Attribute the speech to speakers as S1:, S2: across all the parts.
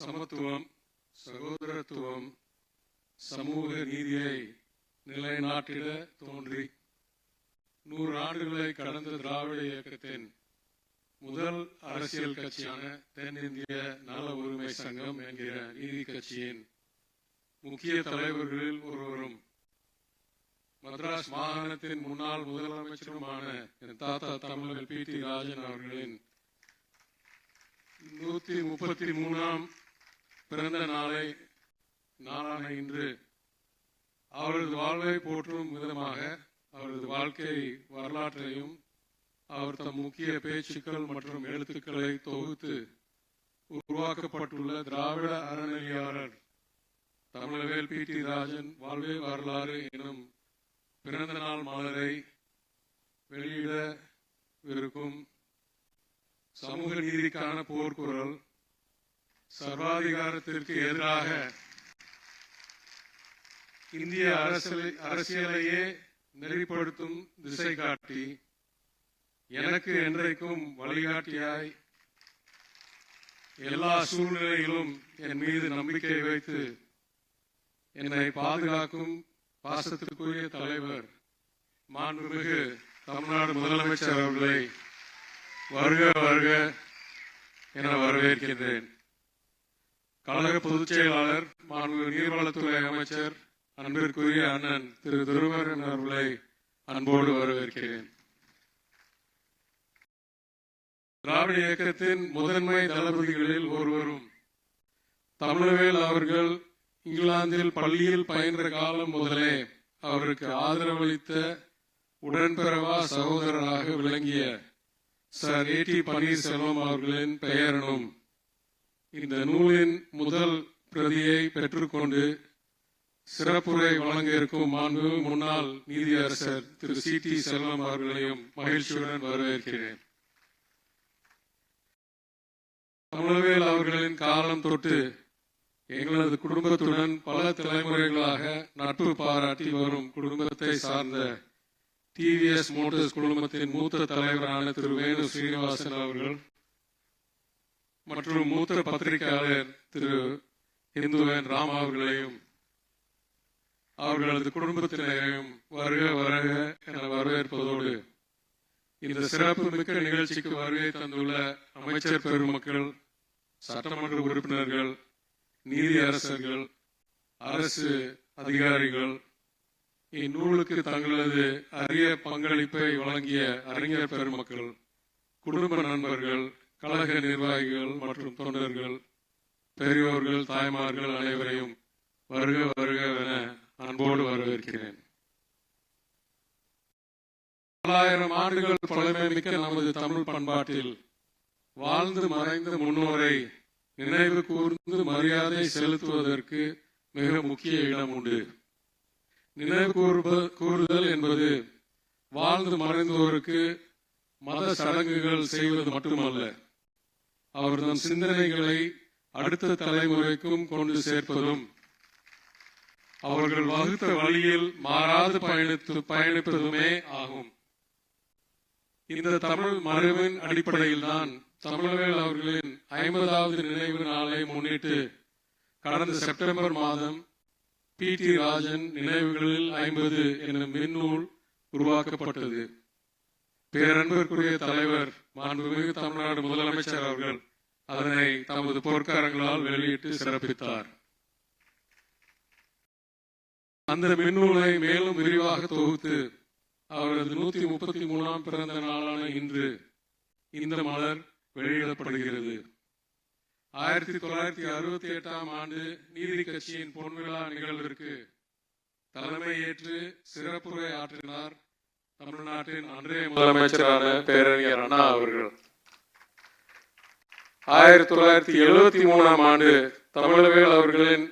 S1: சமத்துவம் சகோதரத்துவம் சமூக நீதியை நிலைநாட்டிட தோன்றி நூறு ஆண்டுகளை கடந்த திராவிட இயக்கத்தின் முதல் அரசியல் கட்சியான தென்னிந்திய நல உரிமை சங்கம் என்கிற நீதி கட்சியின் முக்கிய தலைவர்களில் ஒருவரும் மதராஸ் மாகாணத்தின் முன்னாள் முதலமைச்சருமான என் தாத்தா தமிழர் பி டி ராஜன் அவர்களின் நூத்தி முப்பத்தி மூணாம் பிறந்த நாளை நாளான இன்று அவரது வாழ்வை போற்றும் விதமாக அவரது வாழ்க்கை வரலாற்றையும் அவர் தம் முக்கிய பேச்சுக்கள் மற்றும் எழுத்துக்களை தொகுத்து உருவாக்கப்பட்டுள்ள திராவிட அறநிலையாளர் தமிழவேல் பி. டி. ராஜன் வாழ்வே வரலாறு எனும் பிறந்த நாள் மலரை வெளியிட இருக்கும் சமூக நீதிக்கான போர்க்குரல் சர்வாதிகாரத்திற்கு எதிராக இந்திய அரசியலை அரசியலையே நெறிப்படுத்தும் திசை காட்டி எனக்கு என்றைக்கும் வழிகாட்டியாய் எல்லா சூழ்நிலையிலும் என் மீது நம்பிக்கை வைத்து என்னை பாதுகாக்கும் பாசத்திற்குரிய தலைவர் மாண்புமிகு தமிழ்நாடு முதலமைச்சர் அவர்களை வருக வருக என வரவேற்கின்றேன். கழக பொதுச் செயலாளர் மாண்பு நீர்வளத்துறை அமைச்சர் அன்பிற்குரிய அண்ணன் திரு துருவரன் அவர்களை அன்போடு வரவேற்கிறேன். திராவிட இயக்கத்தின் முதன்மை தளபதிகளில் ஒருவரும் தமிழவேல் அவர்கள் இங்கிலாந்தில் பள்ளியில் பயின்ற காலம் முதலே அவருக்கு ஆதரவளித்த உடன்பிறவா சகோதரராக விளங்கிய சர் ஏ டி பன்னீர்செல்வம் அவர்களின் பெயரனும் இந்த நூலின் முதல் பிரதியை பெற்றுக்கொண்டு சிறப்புரை வழங்க இருக்கும் மாண்பு முன்னாள் நீதியரசர் திரு சி டி செல்வம் அவர்களையும் மகிழ்ச்சியுடன் வரவேற்கிறேன். தமிழவேல் அவர்களின் காலம் தொட்டு எங்களது குடும்பத்துடன் பல தலைமுறைகளாக நட்பு பாராட்டி வரும் குடும்பத்தை சார்ந்த டிவிஎஸ் மோட்டர்ஸ் குழுமத்தின் மூத்த தலைவரான திரு வேணு ஸ்ரீனிவாசன் அவர்கள் மற்றும் மூத்த பத்திரிகையாளர் திரு இந்துவன் ராம் அவர்களையும் அவர்களது குடும்பத்தினரையும் வருக வருக என வரவேற்பதோடு இந்த சிறப்பு மிக்க நிகழ்ச்சிக்கு வருகை தந்துள்ள அமைச்சர் பெருமக்கள் சட்டமன்ற உறுப்பினர்கள் நீதி அரசர்கள் அரசு அதிகாரிகள் இந்நூலுக்கு தங்களது அரிய பங்களிப்பை வழங்கிய அறிஞர் பெருமக்கள் குடும்ப நண்பர்கள் கழக நிர்வாகிகள் மற்றும் தொண்டர்கள் பெரியோர்கள் தாய்மார்கள் அனைவரையும் வருக வருக என அன்போடு வரவேற்கிறேன். பல்லாயிரம் ஆண்டுகள் பழமை மிக்க நமது தமிழ் பண்பாட்டில் வாழ்ந்து மறைந்த முன்னோரை நினைவு கூர்ந்து மரியாதை செலுத்துவதற்கு மிக முக்கிய இடம் உண்டு. நினைவு கூர்ப- கூறுதல் என்பது வாழ்ந்து மறைந்தோருக்கு மத சடங்குகள் செய்வது மட்டுமல்ல. அவர்தம் சிந்தனைகளை அடுத்த தலைமுறைக்கும் கொண்டு சேர்ப்பதும். அவர்கள் வகுத்த வழியில் மாறாது பயணித்து பயணிப்பதுமே ஆகும். இந்த தமிழ் மரபின் அடிப்படையில் தான் தமிழவேல் அவர்களின் ஐம்பதாவது நினைவு நாளை முன்னிட்டு கடந்த செப்டம்பர் மாதம் பி டி ராஜன் நினைவுகளில் ஐம்பது எனும் மின்னூல் உருவாக்கப்பட்டது. பேரன்பிற்குரிய தலைவர் மாண்புமிகு தமிழ்நாடு முதலமைச்சர் அவர்கள் அதனை தமது பொற்காரங்களால் வெளியிட்டு சிறப்பித்தார். அந்த மின்னூலை மேலும் விரிவாக தொகுத்து அவரது நூத்தி முப்பத்தி மூணாம் பிறந்த நாளான இன்று இந்த மலர் வெளியிடப்படுகிறது. ஆயிரத்தி தொள்ளாயிரத்தி அறுபத்தி எட்டாம் ஆண்டு நீதி கட்சியின் பொன்விழா நிகழ்விற்கு தலைமை ஏற்று சிறப்புரை ஆற்றினார் தமிழ்நாட்டின் அன்றைய முதலமைச்சரான பேரறிஞர் அண்ணா அவர்கள். ஆயிரத்தி தொள்ளாயிரத்தி எழுபத்தி மூணாம் ஆண்டு தமிழவேல் அவர்களின்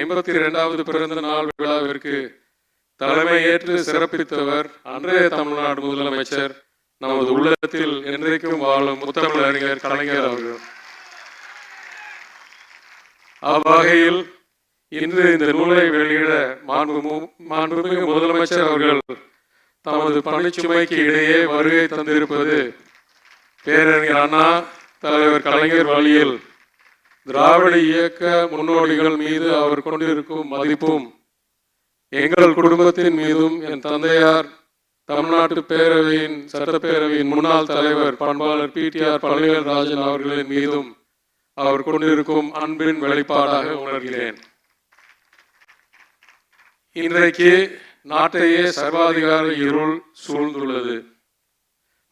S1: எண்பத்தி இரண்டாவது பிறந்த நாள் விழாவிற்கு தலைமை ஏற்று சிறப்பித்தவர் அன்றைய தமிழ்நாடு முதலமைச்சர் நமது உள்ளத்தில் என்றைக்கும் வாழும் முத்தமிழ் அறிஞர் கலைஞர் அவர்கள். அவ்வகையில் இன்று இந்த நூலை வெளியிட மாண்பு மாண்புமிகு முதலமைச்சர் அவர்கள் தமது பணிச்சுமைக்கு இடையே வருகை தந்திருப்பது. பேரறிஞர் அண்ணா தலைவர் கலைஞர் வழியில் திராவிட இயக்க முன்னோடிகள் மீது அவர் கொண்டிருக்கும் மதிப்பும் எங்கள் குடும்பத்தின் மீதும் என் தந்தையார் தமிழ்நாட்டு பேரவையின் சட்டப்பேரவையின் முன்னாள் தலைவர் பண்பாளர் பிடிஆர் பழனிவேல்ராஜன் அவர்களின் மீதும் அவர் கொண்டிருக்கும் அன்பின் வெளிப்பாடாக உணர்கிறேன். இன்றைக்கு நாட்டையே சர்வாதிகார இருள் சூழ்ந்துள்ளது.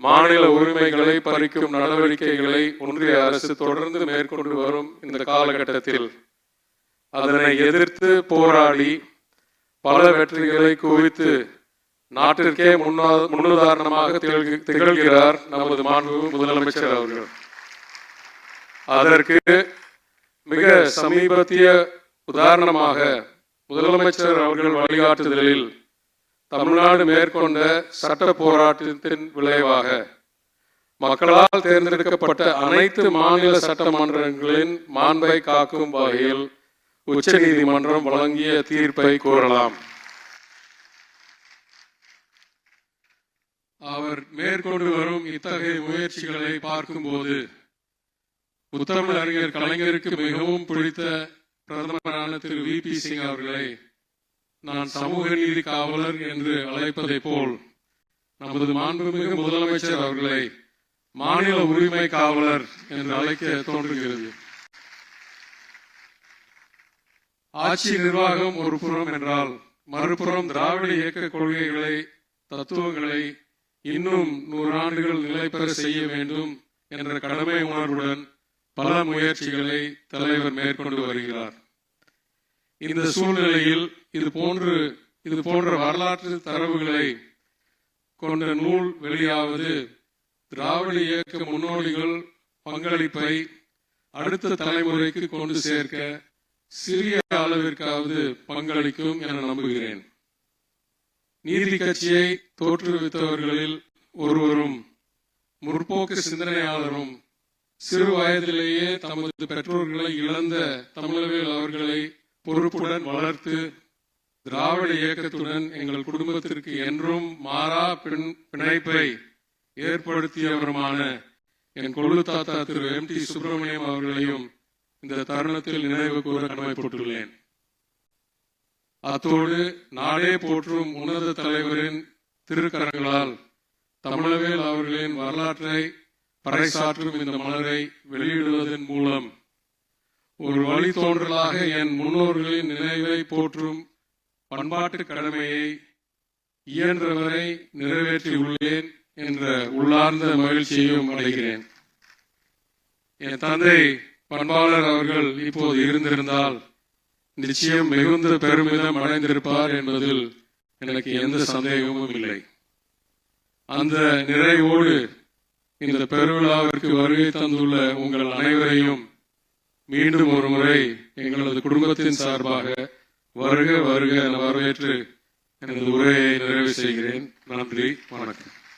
S1: மாநில உரிமைகளை பறிக்கும் நடவடிக்கைகளை ஒன்றிய அரசு தொடர்ந்து மேற்கொண்டு வரும் இந்த காலகட்டத்தில் அதனை எதிர்த்து போராடி பல வெற்றிகளை குவித்து நாட்டிற்கே முன்னா முன்னுதாரணமாக திகழ்கிறார் நமது மாண்பு முதலமைச்சர் அவர்கள். அதற்கு மிக சமீபத்திய உதாரணமாக முதலமைச்சர் அவர்கள் வழிகாட்டுதலில் தமிழ்நாடு மேற்கொண்ட சட்ட போராட்டத்தின் விளைவாக மக்களால் தேர்ந்தெடுக்கப்பட்ட அனைத்து மாநில சட்டமன்றங்களின் மாண்பை காக்கும் வகையில் உச்சநீதிமன்றம் வழங்கிய தீர்ப்பை கூறலாம். அவர் மேற்கொண்டு வரும் இத்தகைய முயற்சிகளை பார்க்கும்போது முத்தமிழ் அறிஞர் கலைஞருக்கு மிகவும் பிடித்த பிரதமரான திரு வி பி சிங் அவர்களை நான் சமூக நீதி காவலர் என்று அழைப்பதைப் போல் நமது மாண்புமிகு முதலமைச்சர் அவர்களை மாநில உரிமை காவலர் என்று அழைக்க தோன்றுகிறது. ஆட்சி நிர்வாகம் ஒரு புறம் என்றால் மறுபுறம் திராவிட இயக்க கொள்கைகளை தத்துவங்களை இன்னும் நூறாண்டுகள் நிலை பெற செய்ய வேண்டும் என்ற கடமை உணர்வுடன் பல முயற்சிகளை தலைவர் மேற்கொண்டு வருகிறார். இந்த சூழ்நிலையில் இது போன்று இது போன்ற வரலாற்று தரவுகளை கொண்ட நூல் வெளியாவது திராவிட இயக்க முன்னோடிகள் பங்களிப்பை அடுத்த தலைமுறைக்கு கொண்டு சேர்க்க சிறிய அளவிற்காவது பங்களிக்கும் என நம்புகிறேன். நீதி கட்சியை தோற்றுவித்தவர்களில் ஒருவரும் முற்போக்கு சிந்தனையாளரும் சிறு வயதிலேயே தமது பெற்றோர்களை இழந்த தமிழவேல் அவர்களை பொறுப்புடன் வளர்த்து திராவிட இயக்கத்துடன் எங்கள் குடும்பத்திற்கு என்றும் மாறா பின்- பிணைப்பை ஏற்படுத்தியவருமான என் கொள்ளு தாத்தா திரு எம் டி சுப்பிரமணியம் அவர்களையும் இந்த தருணத்தில் நினைவு கூற கடமைப்பட்டுள்ளேன். அத்தோடு நாடே போற்றும் உன்னத தலைவரின் திருக்கரங்களால் தமிழவேல் அவர்களின் வரலாற்றை பறைசாற்றும் இந்த மலரை வெளியிடுவதன் மூலம் ஒரு வழித்தோன்றலாக என் முன்னோர்களின் நினைவை போற்றும் பண்பாட்டு கடமையை இயன்றவரை நிறைவேற்றியுள்ளேன் என்ற உள்ளார்ந்த மகிழ்ச்சியையும் அடைகிறேன். என் தந்தை பண்பாளர் அவர்கள் இப்போது இருந்திருந்தால் நிச்சயம் மிகுந்த பெருமிதம் அடைந்திருப்பார் என்பதில் எனக்கு எந்த சந்தேகமும் இல்லை. அந்த நிறைவோடு இந்த பெருவிழாவிற்கு வருகை தந்துள்ள உங்கள் அனைவரையும் மீண்டும் ஒரு முறை எங்களது குடும்பத்தின் சார்பாக வருக வருக என வரவேற்று எனது உரையை நிறைவு செய்கிறேன். நன்றி வணக்கம்.